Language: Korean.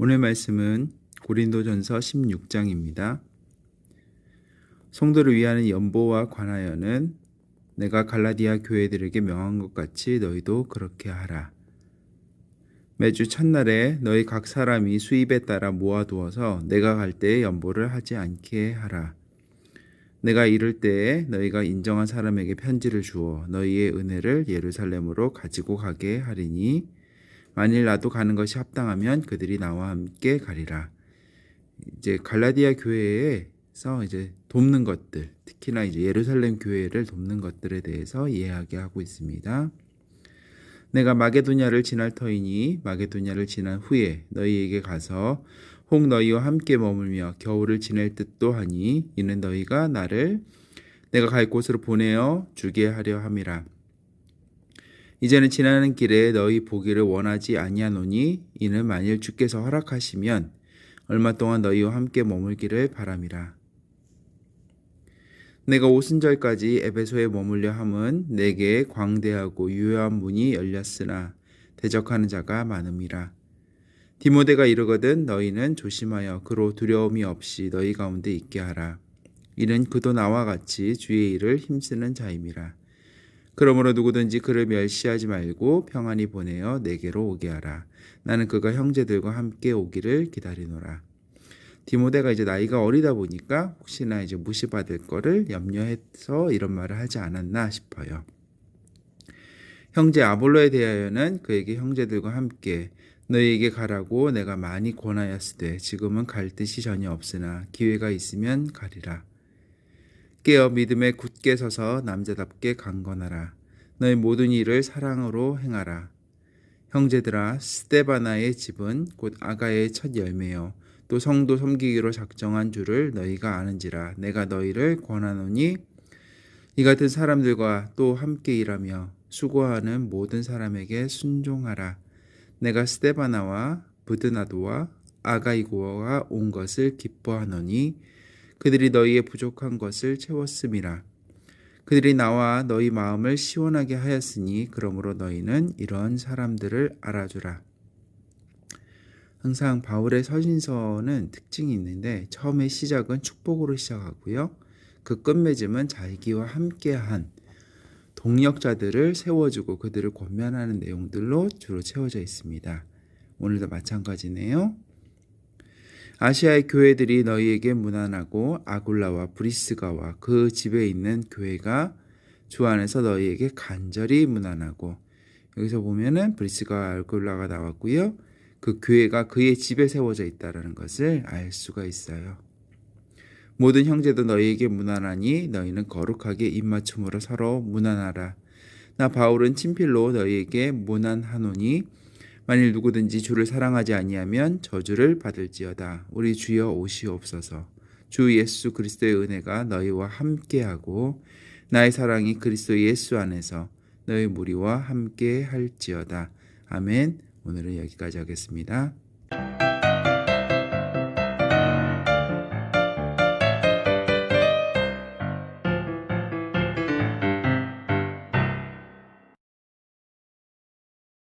오늘 말씀은 고린도전서 16장입니다. 성도를 위하는 연보와 관하여는 내가 갈라디아 교회들에게 명한 것 같이 너희도 그렇게 하라. 매주 첫날에 너희 각 사람이 수입에 따라 모아두어서 내가 갈 때에 연보를 하지 않게 하라. 내가 이를 때에 너희가 인정한 사람에게 편지를 주어 너희의 은혜를 예루살렘으로 가지고 가게 하리니 만일 나도 가는 것이 합당하면 그들이 나와 함께 가리라. 이제 갈라디아 교회에서 이제 돕는 것들, 특히나 이제 예루살렘 교회를 돕는 것들에 대해서 이야기하고 있습니다. 내가 마게도냐를 지날 터이니 마게도냐를 지난 후에 너희에게 가서 혹 너희와 함께 머물며 겨울을 지낼 듯도 하니 이는 너희가 나를 내가 갈 곳으로 보내어 주게 하려 함이라. 이제는 지나는 길에 너희 보기를 원하지 아니하노니 이는 만일 주께서 허락하시면 얼마 동안 너희와 함께 머물기를 바람이라. 내가 오순절까지 에베소에 머물려 함은 내게 광대하고 유효한 문이 열렸으나 대적하는 자가 많음이라. 디모데가 이르거든 너희는 조심하여 그로 두려움이 없이 너희 가운데 있게 하라. 이는 그도 나와 같이 주의 일을 힘쓰는 자임이라. 그러므로 누구든지 그를 멸시하지 말고 평안히 보내어 내게로 오게 하라. 나는 그가 형제들과 함께 오기를 기다리노라. 디모데가 이제 나이가 어리다 보니까 혹시나 이제 무시받을 거를 염려해서 이런 말을 하지 않았나 싶어요. 형제 아볼로에 대하여는 그에게 형제들과 함께 너희에게 가라고 내가 많이 권하였으되 지금은 갈 뜻이 전혀 없으나 기회가 있으면 가리라. 깨어 믿음에 굳게 서서 남자답게 강건하라. 너희 모든 일을 사랑으로 행하라. 형제들아 스테바나의 집은 곧 아가의 첫 열매요 또 성도 섬기기로 작정한 줄을 너희가 아는지라 내가 너희를 권하노니 이 같은 사람들과 또 함께 일하며 수고하는 모든 사람에게 순종하라. 내가 스테바나와 부드나도와 아가이고가 온 것을 기뻐하노니 그들이 너희의 부족한 것을 채웠음이라. 그들이 나와 너희 마음을 시원하게 하였으니 그러므로 너희는 이런 사람들을 알아주라. 항상 바울의 서신서는 특징이 있는데 처음에 시작은 축복으로 시작하고요. 그 끝맺음은 자기와 함께한 동력자들을 세워주고 그들을 권면하는 내용들로 주로 채워져 있습니다. 오늘도 마찬가지네요. 아시아의 교회들이 너희에게 무난하고 아굴라와 브리스가와 그 집에 있는 교회가 주 안에서 너희에게 간절히 무난하고 여기서 보면은 브리스가 아굴라가 나왔고요. 그 교회가 그의 집에 세워져 있다라는 것을 알 수가 있어요. 모든 형제도 너희에게 무난하니 너희는 거룩하게 입맞춤으로 서로 무난하라. 나 바울은 친필로 너희에게 무난하노니 만일 누구든지 주를 사랑하지 아니하면 저주를 받을지어다. 우리 주여 오시옵소서. 주 예수 그리스도의 은혜가 너희와 함께하고 나의 사랑이 그리스도 예수 안에서 너희 무리와 함께 할지어다. 아멘. 오늘은 여기까지 하겠습니다.